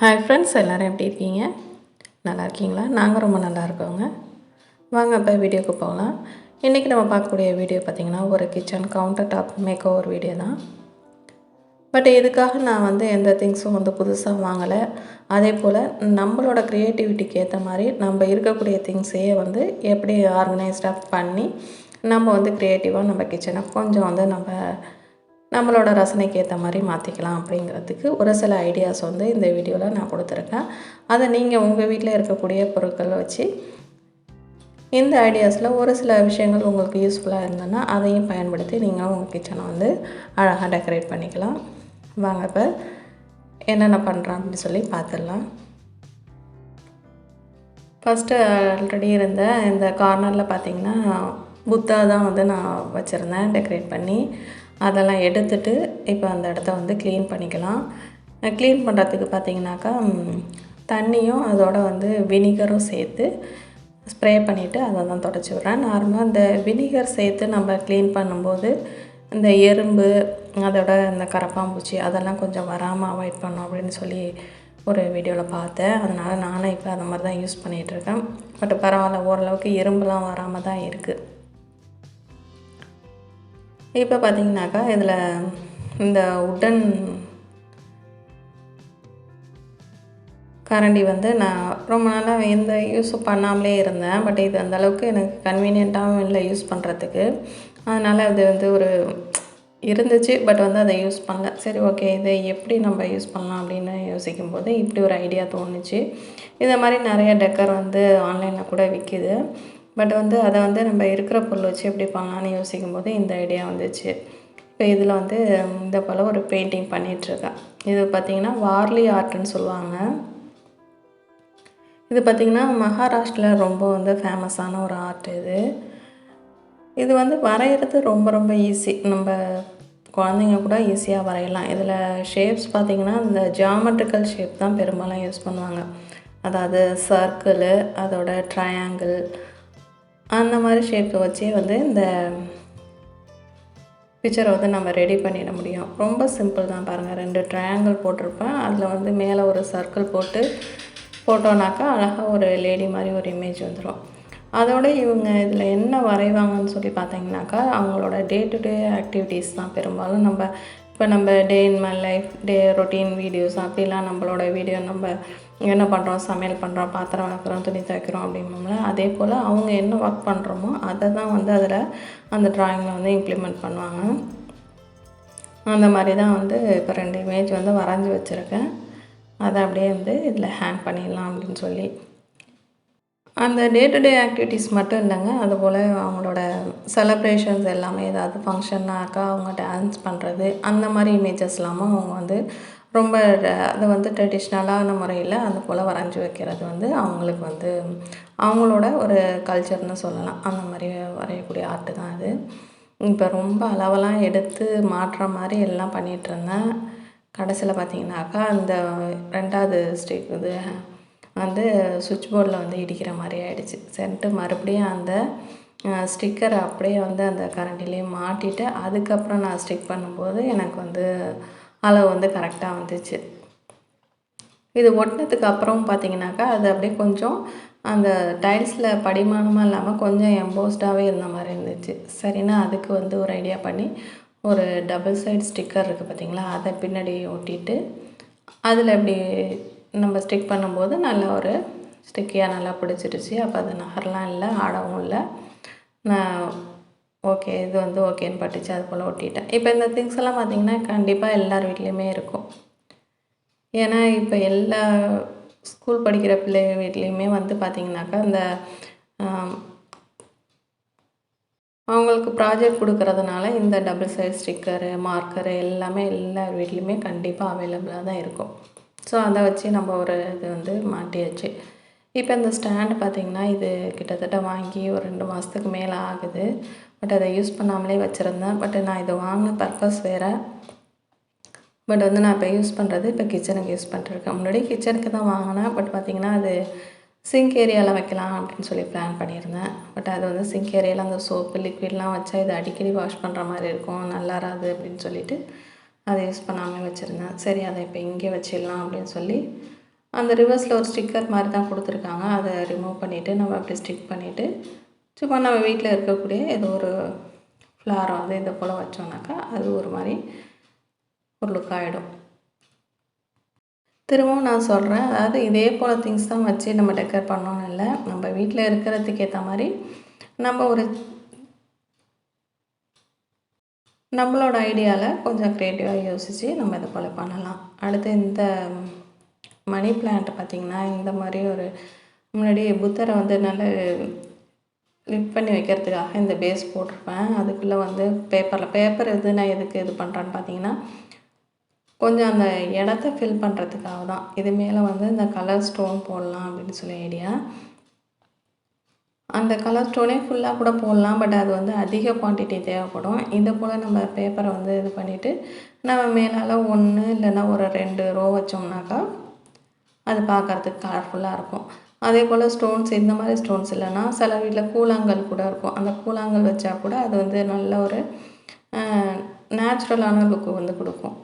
Hi friends எல்லோரும் எப்படி இருக்கீங்க? நல்லா இருக்கீங்களா? நாங்கள் ரொம்ப நல்லா இருக்கோங்க. வாங்க இப்போ வீடியோக்கு போகலாம். இன்றைக்கி நம்ம பார்க்கக்கூடிய வீடியோ பார்த்திங்கன்னா ஒரு kitchen counter top make over video தான். பட் இதுக்காக நான் வந்து எந்த திங்ஸும் வந்து புதுசாக வாங்கலை. அதே போல் நம்மளோட க்ரியேட்டிவிட்டிக்கு ஏற்ற மாதிரி நம்ம இருக்கக்கூடிய திங்ஸையே வந்து எப்படி ஆர்கனைஸ்டாக பண்ணி நம்ம வந்து க்ரியேட்டிவாக நம்ம கிச்சனை கொஞ்சம் வந்து நம்ம நம்மளோட ரசனைக்கு ஏற்ற மாதிரி மாற்றிக்கலாம் அப்படிங்கிறதுக்கு ஒரு சில ஐடியாஸ் வந்து இந்த வீடியோவில் நான் கொடுத்துருக்கேன். அதை நீங்கள் உங்கள் வீட்டில் இருக்கக்கூடிய பொருட்களை வச்சு இந்த ஐடியாஸில் ஒரு சில விஷயங்கள் உங்களுக்கு யூஸ்ஃபுல்லாக இருந்ததுன்னா அதையும் பயன்படுத்தி நீங்கள் உங்கள் கிச்சனை வந்து அழகாக டெக்கரேட் பண்ணிக்கலாம். வாங்க இப்போ என்னென்ன பண்ணுறோம் அப்படின்னு சொல்லி பார்த்துடலாம் ஃபஸ்ட்டு ஆல்ரெடி இருந்த இந்த கார்னரில் பார்த்திங்கன்னா புத்தா தான் வந்து நான் வச்சுருந்தேன். டெக்கரேட் பண்ணி அதெல்லாம் எடுத்துட்டு இப்போ அந்த இடத்த வந்து க்ளீன் பண்ணிக்கலாம். க்ளீன் பண்ணுறதுக்கு பார்த்திங்கனாக்கா தண்ணியும் அதோட வந்து வினிகரும் சேர்த்து ஸ்ப்ரே பண்ணிவிட்டு அதை தான் தொடச்சி விட்றேன். நார்மலாக இந்த வினிகர் சேர்த்து நம்ம க்ளீன் பண்ணும்போது இந்த எறும்பு அதோட இந்த கரப்பாம்பூச்சி அதெல்லாம் கொஞ்சம் வராமல் அவாய்ட் பண்ணோம் அப்படின்னு சொல்லி ஒரு வீடியோவில் பார்த்தேன். அதனால் நானும் இப்போ அந்த மாதிரி தான் யூஸ் பண்ணிகிட்ருக்கேன் பட் பரவாயில்ல ஓரளவுக்கு எறும்புலாம் வராமல் தான் இருக்குது இப்போ பார்த்தீங்கன்னாக்கா இதில் இந்த உட்டன் கரண்டி வந்து நான் ரொம்ப நாளாக எந்த யூஸும் பண்ணாமலே இருந்தேன். பட் இது அந்தளவுக்கு எனக்கு கன்வீனியண்ட்டாகவும் இல்லை யூஸ் பண்ணுறதுக்கு அதனால் அது வந்து ஒரு இருந்துச்சு. பட் வந்து அதை யூஸ் பண்ணல. சரி ஓகே இதை எப்படி நம்ம யூஸ் பண்ணலாம் அப்படின்னு யோசிக்கும் போது இப்படி ஒரு ஐடியா தோணுச்சு. இந்த மாதிரி நிறைய டெக்கர் வந்து ஆன்லைனில் கூட விற்கிது பட் வந்து அதை வந்து நம்ம இருக்கிற பொருள் வச்சு எப்படி பண்ணலான்னு யோசிக்கும் போது இந்த ஐடியா வந்துச்சு. இப்போ இதில் வந்து இந்த போல் ஒரு பெயிண்டிங் பண்ணிகிட்ருக்கேன் இது பார்த்திங்கன்னா வார்லி ஆர்ட்னு சொல்லுவாங்க. இது பார்த்திங்கன்னா மகாராஷ்டிரில் ரொம்ப வந்து ஃபேமஸான ஒரு ஆர்ட் இது. இது வந்து வரைகிறது ரொம்ப ரொம்ப ஈஸி நம்ம குழந்தைங்க கூட ஈஸியாக வரையலாம். இதில் ஷேப்ஸ் பார்த்திங்கன்னா இந்த ஜியாமெட்ரிக்கல் ஷேப் தான் பெரும்பாலும் யூஸ் பண்ணுவாங்க. அதாவது சர்க்கிளு அதோட ட்ரையாங்கிள் அந்த மாதிரி ஷேப்பை வச்சே வந்து இந்த பிக்சரை வந்து நம்ம ரெடி பண்ணிட முடியும். ரொம்ப சிம்பிள் தான் பாருங்கள் ரெண்டு ட்ரையாங்கிள் போட்டிருப்பேன். அதில் வந்து மேலே ஒரு சர்க்கிள் போட்டு போட்டோனாக்கா அழகாக ஒரு லேடி மாதிரி ஒரு இமேஜ் வந்துடும் அதோட இவங்க இதில் என்ன வரைவாங்கன்னு சொல்லி பார்த்தீங்கன்னாக்கா அவங்களோட டே டு டே ஆக்டிவிட்டீஸ் தான். பெரும்பாலும் நம்ம இப்போ நம்ம day in my life day routine videos அப்படிலாம் நம்மளோட வீடியோ நம்ம என்ன பண்ணுறோம் சமையல் பண்ணுறோம் பாத்திரம் வளர்க்குறோம் துணி துவைக்கிறோம் அப்படிம்போம்ல அதே போல் அவங்க என்ன ஒர்க் பண்ணுறோமோ அதை தான் வந்து அதில் அந்த ட்ராயிங்கில் வந்து இம்ப்ளிமெண்ட் பண்ணுவாங்க. அந்த மாதிரி தான் வந்து இப்போ ரெண்டு இமேஜ் வந்து வரைஞ்சி வச்சுருக்கேன். அதை அப்படியே வந்து இதில் ஹேங் பண்ணிடலாம் அப்படின்னு சொல்லி. அந்த டே டு டே ஆக்டிவிட்டீஸ் மட்டும் இல்லைங்க. அதுபோல் அவங்களோட செலப்ரேஷன்ஸ் எல்லாமே ஏதாவது ஃபங்க்ஷன்னாக்கா அவங்க டான்ஸ் பண்ணுறது அந்த மாதிரி இமேஜஸ் இல்லாமல் அவங்க வந்து ரொம்ப அதை வந்து ட்ரெடிஷ்னலான முறையில் அது போல் வரைஞ்சி வைக்கிறது வந்து அவங்களுக்கு வந்து அவங்களோட ஒரு கல்ச்சர்னு சொல்லலாம். அந்த மாதிரி வரையக்கூடிய ஆர்ட்டு தான் அது. இப்போ ரொம்ப அளவெல்லாம் எடுத்து மாற்றுற மாதிரி எல்லாம் பண்ணிகிட்ருந்தேன் கடைசியில் பார்த்தீங்கன்னாக்கா அந்த ரெண்டாவது ஸ்டேக் இது வந்து சுவிட்ச் போர்டில் வந்து இடிக்கிற மாதிரி ஆகிடுச்சு சரின்ட்டு மறுபடியும் அந்த ஸ்டிக்கரை அப்படியே வந்து அந்த கரண்டிலேயே மாட்டிட்டு அதுக்கப்புறம் நான் ஸ்டிக் பண்ணும்போது எனக்கு வந்து அளவு வந்து கரெக்டாக வந்துச்சு. இது ஒட்டினதுக்கு அப்புறம் பார்த்தீங்கன்னாக்கா அது அப்படியே கொஞ்சம் அந்த டைல்ஸில் படிமானமாக இல்லாமல் கொஞ்சம் எம்போஸ்டாகவே இருந்த மாதிரி இருந்துச்சு. சரின்னா அதுக்கு வந்து ஒரு ஐடியா பண்ணி ஒரு டபுள் சைடு ஸ்டிக்கர் இருக்குது பார்த்தீங்களா அதை பின்னாடி ஒட்டிட்டு அதில் இப்படி நம்ம ஸ்டிக் பண்ணும்போது நல்ல ஒரு ஸ்டிக்கியாக நல்லா பிடிச்சிருச்சு. அப்போ அது நகரலாம் இல்லை ஆடவும் இல்லை. நான் ஓகே இது வந்து ஓகேன்னு பட்டுச்சு அது போல் ஒட்டிட்டேன். இப்போ இந்த திங்ஸ் எல்லாம் பார்த்திங்கன்னா கண்டிப்பாக எல்லார் வீட்லேயுமே இருக்கும். ஏன்னா இப்போ எல்லா ஸ்கூல் படிக்கிற பிள்ளை வீட்லேயுமே வந்து பார்த்திங்கனாக்கா இந்த அவங்களுக்கு ப்ராஜெக்ட் கொடுக்கறதுனால இந்த டபுள் சைஸ் ஸ்டிக்கரு மார்க்கரு எல்லாமே எல்லார் வீட்லேயுமே கண்டிப்பாக அவைலபிளாக தான் இருக்கும். ஸோ அதை வச்சு நம்ம ஒரு இது வந்து மாட்டியாச்சு. இப்போ இந்த ஸ்டாண்டு பார்த்திங்கன்னா இது கிட்டத்தட்ட வாங்கி ஒரு ரெண்டு மாதத்துக்கு மேலே ஆகுது. பட் அதை யூஸ் பண்ணாமலே வச்சுருந்தேன். பட் நான் இதை வாங்கின பர்பஸ் வேறு. பட் வந்து நான் இப்போ யூஸ் பண்ணுறது இப்போ கிச்சனுக்கு யூஸ் பண்ணிட்டுருக்கேன். முன்னாடி கிச்சனுக்கு தான் வாங்கினேன். பட் பார்த்திங்கன்னா அது சிங்க் ஏரியாவில் வைக்கலாம் அப்படின்னு சொல்லி பிளான் பண்ணியிருந்தேன். பட் அது வந்து சிங்க் ஏரியாவில் அந்த சோப்பு லிக்விட்லாம் வச்சா இது அடிக்கடி வாஷ் பண்ணுற மாதிரி இருக்கும். நல்லாராது அப்படின்னு சொல்லிட்டு அதை யூஸ் பண்ணாமல் வச்சுருந்தேன். சரி அதை இப்போ இங்கே வச்சிடலாம் அப்படின்னு சொல்லி அந்த ரிவர்ஸில் ஒரு ஸ்டிக்கர் மாதிரி தான் கொடுத்துருக்காங்க. அதை ரிமூவ் பண்ணிவிட்டு நம்ம அப்படி ஸ்டிக் பண்ணிவிட்டு சும்மா நம்ம வீட்டில் இருக்கக்கூடிய ஏதோ ஒரு ஃப்ளாரை வந்து இதை போல் வச்சோம்னாக்கா அது ஒரு மாதிரி ஒரு லுக் ஆகிடும் திரும்பவும் நான் சொல்கிறேன் அதாவது இதே போல் திங்ஸ் தான் வச்சு நம்ம டெக்கர் பண்ணோன்னு இல்லை. நம்ம வீட்டில் இருக்கிறதுக்கு ஏற்ற மாதிரி நம்ம ஒரு நம்மளோட ஐடியாவில் கொஞ்சம் க்ரியேட்டிவாக யோசித்து நம்ம இதை போல் பண்ணலாம். அடுத்து இந்த மணி பிளான்ட் பார்த்திங்கன்னா இந்த மாதிரி ஒரு முன்னாடி புத்தரை வந்து நல்ல லிஃப்ட் பண்ணி வைக்கிறதுக்காக இந்த பேஸ் போட்டிருப்பேன். அதுக்குள்ளே வந்து பேப்பரில் பேப்பர் எது நான் எதுக்கு இது பண்ணுறேன்னு பார்த்தீங்கன்னா கொஞ்சம் அந்த இடத்த ஃபில் பண்ணுறதுக்காக தான். இது மேலே வந்து இந்த கலர் ஸ்டோன் போடலாம் அப்படின்னு சொல்லி ஐடியா அந்த கலர் ஸ்டோனே ஃபுல்லாக கூட போடலாம் பட் அது வந்து அதிக குவான்டிட்டி தேவைப்படும். இதை போல் நம்ம பேப்பரை வந்து இது பண்ணிவிட்டு நம்ம மேலால் ஒன்று இல்லைன்னா ஒரு ரெண்டு ரோ வச்சோம்னாக்கா அது பார்க்குறதுக்கு கலர்ஃபுல்லாக இருக்கும். அதே போல் ஸ்டோன்ஸ் இந்த மாதிரி ஸ்டோன்ஸ் இல்லைன்னா சில வீட்டில் கூழாங்கல் கூட இருக்கும். அந்த கூழாங்கல் வச்சா கூட அது வந்து நல்ல ஒரு நேச்சுரலான லுக்கு வந்து கொடுக்கும்.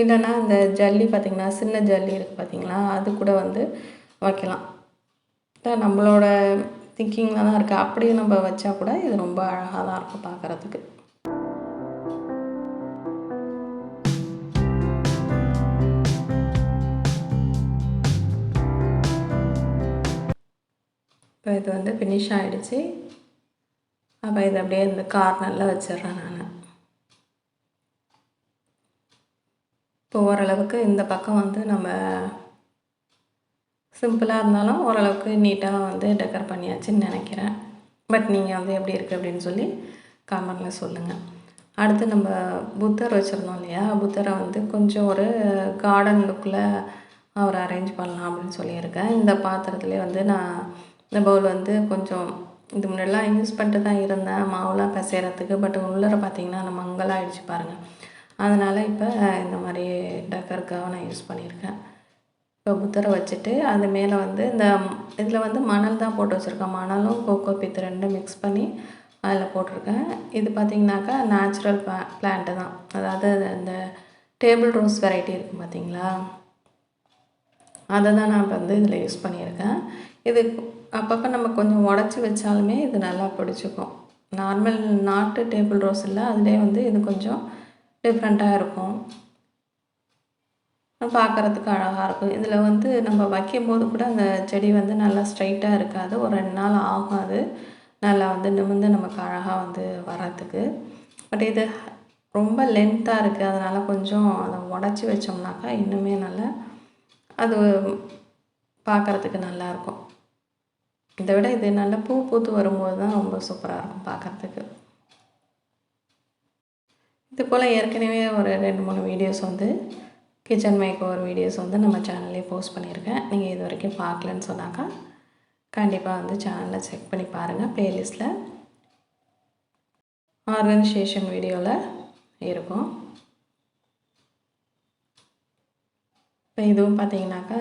இல்லைன்னா அந்த ஜல்லி பார்த்திங்கன்னா சின்ன ஜல்லி இருக்குது பார்த்திங்களா அது கூட வந்து வைக்கலாம். நம்மளோட திங்கிங்கில் தான் இருக்குது அப்படியே நம்ம வச்சா கூட இது ரொம்ப அழகாக தான் இருக்கும் பார்க்குறதுக்கு இப்போ இது வந்து ஃபினிஷ் ஆகிடுச்சு அப்போ இது அப்படியே இந்த கார்னரில் வச்சிடுறேன் நான். இப்போ ஓரளவுக்கு இந்த பக்கம் வந்து நம்ம சிம்பிளாக இருந்தாலும் ஓரளவுக்கு நீட்டாக வந்து டெக்கர் பண்ணியாச்சுன்னு நினைக்கிறேன். பட் நீங்கள் வந்து எப்படி இருக்குது அப்படின்னு சொல்லி காமெண்டில் சொல்லுங்கள் அடுத்து நம்ம புத்தர் வச்சுருந்தோம் இல்லையா? புத்தரை வந்து கொஞ்சம் ஒரு கார்டன் லுக்கில் அவர் அரேஞ்ச் பண்ணலாம் அப்படின்னு சொல்லியிருக்கேன். இந்த பாத்திரத்துலேயே வந்து நான் இந்த பவுல் வந்து கொஞ்சம் இது முன்னாடிலாம் யூஸ் பண்ணிட்டு தான் இருந்தேன். மாவுலாம் பிசைகிறதுக்கு பட் உள்ளர பார்த்திங்கன்னா நம்ம மங்கலாகிடுச்சு பாருங்கள் அதனால் இப்போ இந்த மாதிரி டக்கருக்காக நான் யூஸ் பண்ணியிருக்கேன். இப்போ வச்சுட்டு அது மேலே வந்து இந்த இதில் வந்து மணல் தான் போட்டு வச்சுருக்கேன் மணலும் கோகோ பித்து ரெண்டும் மிக்ஸ் பண்ணி அதில் போட்டிருக்கேன். இது பார்த்திங்கனாக்கா நேச்சுரல் பிளா பிளான்ட்டு தான். அதாவது இந்த டேபிள் ரோஸ் வெரைட்டி இருக்குது பார்த்திங்களா அதை தான் நான் இப்போ வந்து இதில் யூஸ் பண்ணியிருக்கேன். இது அப்பப்போ நம்ம கொஞ்சம் உடச்சி வச்சாலுமே இது நல்லா பிடிச்சிக்கும். நார்மல் நாட்டு டேபிள் ரோஸ் இல்லை அதுலேயே வந்து இது கொஞ்சம் டிஃப்ரெண்ட்டாக இருக்கும். பார்க்குறதுக்கு அழகாக இருக்கும். இதில் வந்து நம்ம வைக்கும்போது கூட அந்த செடி வந்து நல்லா ஸ்ட்ரைட்டாக இருக்காது. ஒரு ரெண்டு நாள் ஆகும் அது. நல்லா வந்து நிமிர்ந்து நமக்கு அழகாக வந்து வர்றதுக்கு. பட் இது ரொம்ப லென்த்தாக இருக்குது அதனால் கொஞ்சம் அதை உடச்சி வச்சோம்னாக்கா இன்னுமே நல்லா அது பார்க்குறதுக்கு நல்லாயிருக்கும் இதை விட இது நல்லா பூ பூத்து வரும்போது தான் ரொம்ப சூப்பராக இருக்கும் பார்க்குறதுக்கு. இது போல் ஏற்கனவே ஒரு ரெண்டு மூணு வீடியோஸ் வந்து கிச்சன் மேக் ஓவர் வீடியோஸ் வந்து நம்ம சேனல்லே போஸ்ட் பண்ணியிருக்கேன். நீங்கள் இது வரைக்கும் பார்க்கலன்னு சொன்னாக்கா கண்டிப்பாக வந்து சேனலை செக் பண்ணி பாருங்கள் ப்ளேலிஸ்ட்டில் ஆர்கனைசேஷன் வீடியோவில் இருக்கும். இப்போ இதுவும் பார்த்தீங்கன்னாக்கா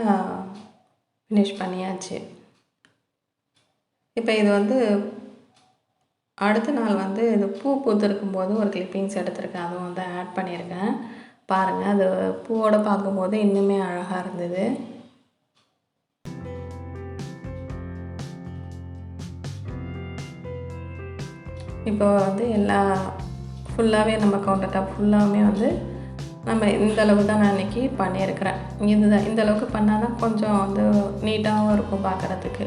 ஃபினிஷ் பண்ணியாச்சு. இப்போ இது வந்து அடுத்த நாள் வந்து இது பூ பூத்திருக்கும் போது ஒரு கிளிப்பிங்ஸ் எடுத்திருக்கேன். அதுவும் வந்து ஆட் பண்ணியிருக்கேன். பாருங்கள் அது பூவோடு பார்க்கும்போது இன்னுமே அழகாக இருந்தது. இப்போ வந்து எல்லா ஃபுல்லாகவே நம்ம கவுண்டர் டாப் ஃபுல்லாகவே வந்து நம்ம இந்த அளவு தான் நான் இன்றைக்கி பண்ணியிருக்கிறேன். இதுதான் இந்த அளவுக்கு பண்ணால் தான் கொஞ்சம் வந்து நீட்டாகவும் இருக்கும் பார்க்குறதுக்கு.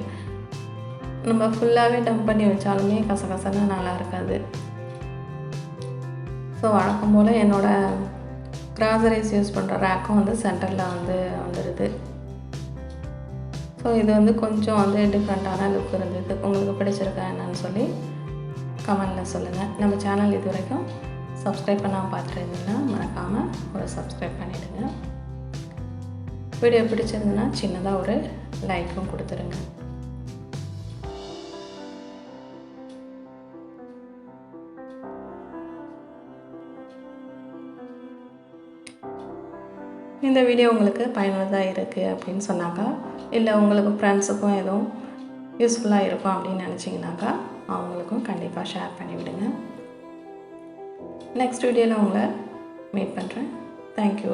நம்ம ஃபுல்லாகவே டம்ப் பண்ணி வச்சாலுமே கசகசன்னு நல்லா இருக்காது. ஸோ வழக்கம் போல் என்னோடய க்ராசரிஸ் யூஸ் பண்ணுற ரேக்கும் வந்து சென்டரில் வந்து வந்துடுது ஸோ இது வந்து கொஞ்சம் வந்து டிஃப்ரெண்ட்டான லுக் இருந்தது. உங்களுக்கு பிடிச்சிருக்கா என்னன்னு சொல்லி கமெண்டில் சொல்லுங்கள் நம்ம சேனல் இது வரைக்கும் சப்ஸ்கிரைப் பண்ணாமல் பார்த்துருந்தீங்கன்னா மறக்காமல் ஒரு சப்ஸ்கிரைப் பண்ணிவிடுங்க வீடியோ பிடிச்சிருந்துன்னா சின்னதாக ஒரு லைக்கும் கொடுத்துருங்க. இந்த வீடியோ உங்களுக்கு பயனுள்ளதாக இருக்குது அப்படின்னு சொன்னாக்கா இல்லை உங்களுக்கு ஃப்ரெண்ட்ஸுக்கும் எதுவும் யூஸ்ஃபுல்லாக இருக்கும் அப்படின்னு நினச்சிங்கனாக்கா அவங்களுக்கும் கண்டிப்பாக ஷேர் பண்ணிவிடுங்க நெக்ஸ்ட் வீடியோவில் உங்களை மீட் பண்ணுறேன் தேங்க்யூ